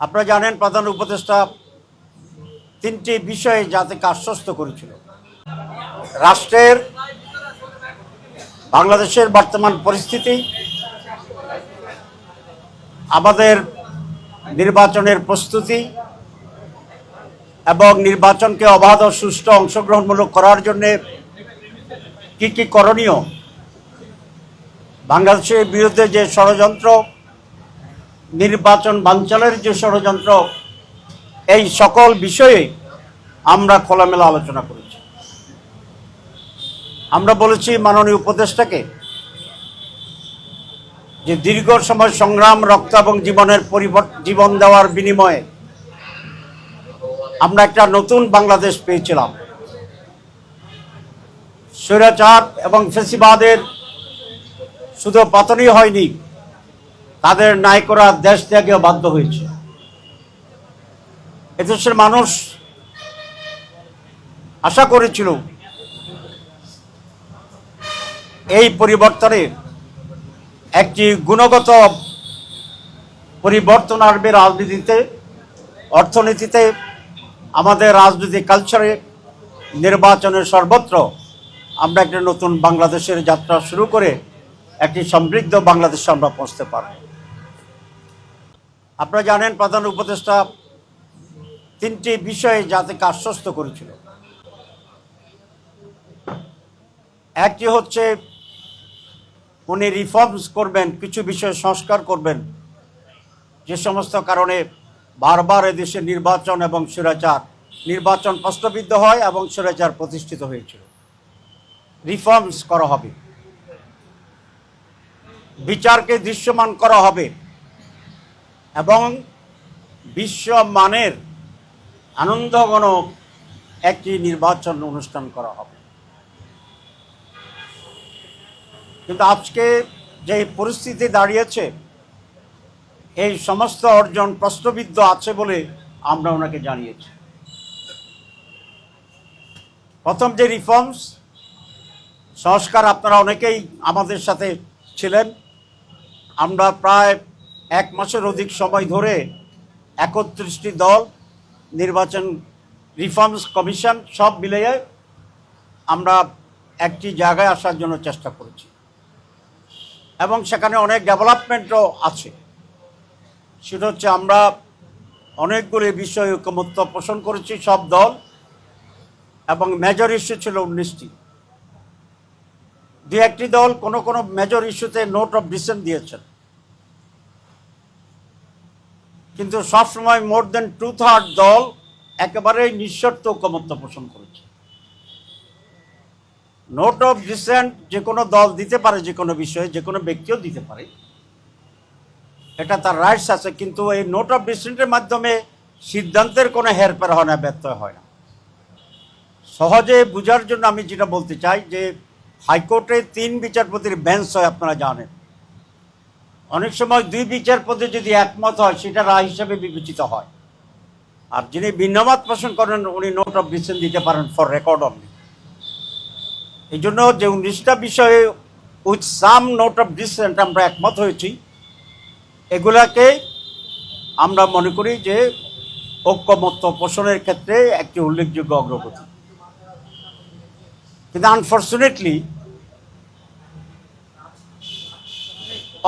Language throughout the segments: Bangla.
আপনারা জানেন প্রধান উপদেষ্টা তিনটি বিষয়ে জাতিকে আশ্বস্ত করেছিল। রাষ্ট্রের, বাংলাদেশের বর্তমান পরিস্থিতি, আমাদের নির্বাচনের প্রস্তুতি এবং নির্বাচনকে অবাধ ও সুষ্ঠু অংশগ্রহণমূলক করার জন্যে কি কি করণীয়, বাংলাদেশের বিরুদ্ধে যে ষড়যন্ত্র নির্বাচন বাঞ্চালের যে ষড়যন্ত্র, এই সকল বিষয়ে আমরা খোলামেলা আলোচনা করেছি। আমরা বলেছি মাননীয় উপদেষ্টাকে যে দীর্ঘ সময় সংগ্রাম, রক্ত এবং জীবনের জীবন দেওয়ার বিনিময়ে আমরা একটা নতুন বাংলাদেশ পেয়েছিলাম। স্বৈরাচার এবং ফেসিবাদের শুধু পাতনই হয়নি তাদের নায়করা দেশ ত্যাগেও বাধ্য হয়েছে। এদেশের মানুষ আশা করেছিল এই পরিবর্তনে একটি গুণগত পরিবর্তন আসবে রাজনীতিতে, অর্থনীতিতে, আমাদের রাজনৈতিক কালচারে নির্বাচনের সর্বত্র আমরা একটি নতুন বাংলাদেশের যাত্রা শুরু করে একটি সমৃদ্ধ বাংলাদেশে আমরা পৌঁছতে পারব। আপনারা জানেন প্রধান উপদেষ্টা তিনটি বিষয়ে জাতিকে আশ্বস্ত করেছিল। একটি হচ্ছে উনি রিফর্মস করবেন, কিছু বিষয়ে সংস্কার করবেন। যে সমস্ত কারণে বারবার এদেশে নির্বাচন এবং স্বৈরাচার, নির্বাচন প্রশ্নবিদ্ধ হয় এবং স্বৈরাচার প্রতিষ্ঠিত হয়েছিল। রিফর্মস করা হবে। বিচারকে দৃশ্যমান করা হবে। এবং বিশ্বমানের আনন্দঘন একটি নির্বাচন অনুষ্ঠান করা হবে। কিন্তু আজকে যে পরিস্থিতি দাঁড়িয়েছে, এই সমস্ত অর্জন প্রশ্নবিদ্ধ আছে বলে আমরা ওনাকে জানিয়েছি। প্রথম যে রিফর্মস সংস্কার আপনারা অনেকেই আমাদের সাথে ছিলেন। আমরা প্রায় এক মাসের অধিক সময় ধরে একত্রিশটি দল, নির্বাচন রিফর্মস কমিশন সব মিলিয়ে আমরা একটি জায়গায় আসার জন্য চেষ্টা করেছি। এবং সেখানে অনেক ডেভেলপমেন্টও আছে। সেটা হচ্ছে আমরা অনেকগুলি বিষয়ে ঐকমত্য পোষণ করেছি সব দল, এবং মেজর ইস্যু ছিল উনিশটি। দু একটি দল কোনো কোনো মেজর ইস্যুতে নোট অফ ডিসেন্ট দিয়েছেন। কিন্তু সবসময় মোর দেন টু থার্ড দল একেবারেই নিঃশর্ত ঐকমত্য পোষণ করেছে। নোট অফ ডিসেন্ট যে কোনো দল দিতে পারে, যে কোনো বিষয়ে, যে কোনো ব্যক্তিও দিতে পারে। এটা তার রাইটস আছে, কিন্তু এই নোট অফ ডিসেন্টের মাধ্যমে সিদ্ধান্তের কোনো হেরফের হয় না ব্যত্যয় হয় না। সহজে বোঝার জন্য আমি যেটা বলতে চাই যে হাইকোর্টে তিন বিচারপতির বেঞ্চ হয়, আপনারা জানেন। অনেক সময় দুই বিচারপতি যদি একমত হয়, সেটা রায় হিসাবে বিবেচিত হয়। আর যিনি ভিন্নমত পোষণ করেন, উনি নোট অফ ডিসেন্ট দিতে পারেন ফর রেকর্ড অনলি এই জন্য যে উনিশটা বিষয়ে with some note of dissent আমরা একমত হয়েছি, এগুলাকে আমরা মনে করি যে ঐক্যমত্য পোষণের ক্ষেত্রে একটি উল্লেখযোগ্য অগ্রগতি। কিন্তু আনফর্চুনেটলি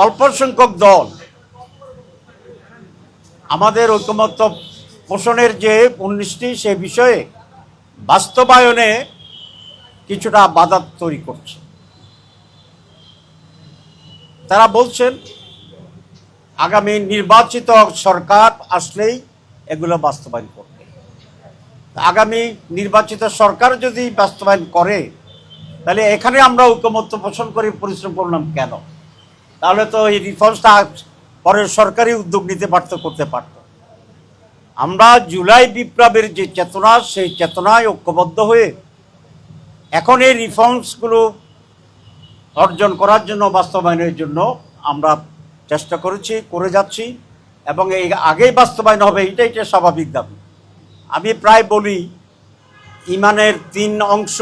অল্প সংখ্যক দল। আমাদের ঐক্যমত্য পোষণের যে উনিশটি, সে বিষয়ে বাস্তবায়নে কিছুটা বাধা তৈরি করছে। তারা বলছেন, আগামী নির্বাচিত সরকার আসলেই এগুলো বাস্তবায়ন করবে। আগামী নির্বাচিত সরকার যদি বাস্তবায়ন করে, তাহলে এখানে আমরা ঐক্যমত্য পোষণ করে, পরিশ্রম করলাম কেন? তাহলে তো এই রিফর্মসটা পরে সরকারি উদ্যোগ নিতে পারতো করতে পারত। আমরা জুলাই বিপ্লবের যে চেতনা, সেই চেতনায় ঐক্যবদ্ধ হয়ে এখন এই রিফর্মসগুলো অর্জন করার জন্য, বাস্তবায়নের জন্য আমরা চেষ্টা করেছি, করে যাচ্ছি এবং এই আগেই বাস্তবায়ন হবে এটাই এটা স্বাভাবিক দাবি। আমি প্রায় বলি, ইমানের তিন অংশ,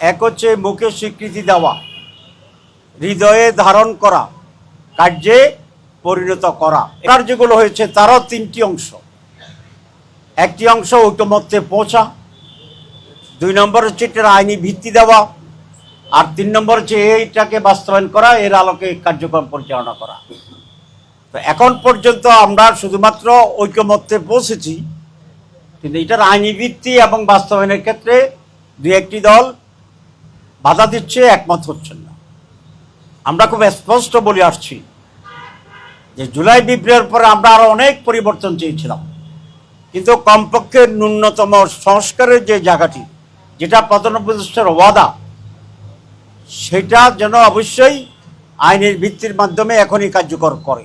এক হচ্ছে মুখে স্বীকৃতি দেওয়া হৃদয়ে ধারণ করা, কার্যে পরিণত করা। এবার যেগুলো হয়েছে তারও তিনটি অংশ। একটি অংশ ঐকমত্যে পৌঁছা, দুই নম্বর হচ্ছে এটার আইনি ভিত্তি দেওয়া, আর তিন নম্বর হচ্ছে এইটাকে বাস্তবায়ন করা, এর আলোকে কার্যক্রম পরিচালনা করা। তো এখন পর্যন্ত আমরা শুধুমাত্র ঐকমত্যে পৌঁছেছি, কিন্তু এটার আইনি ভিত্তি এবং বাস্তবায়নের ক্ষেত্রে দুই একটি দল বাধা দিচ্ছে, একমত হচ্ছেন না। আমরা খুব স্পষ্ট বলে আসছি যে জুলাই বিপ্লবের পরে আমরা আরও অনেক পরিবর্তন চেয়েছিলাম। কিন্তু কমপক্ষে ন্যূনতম সংস্কারের যে জায়গাটি, যেটা প্রধান ওয়াদা, সেটা যেন অবশ্যই আইনের ভিত্তির মাধ্যমে এখনই কার্যকর করে।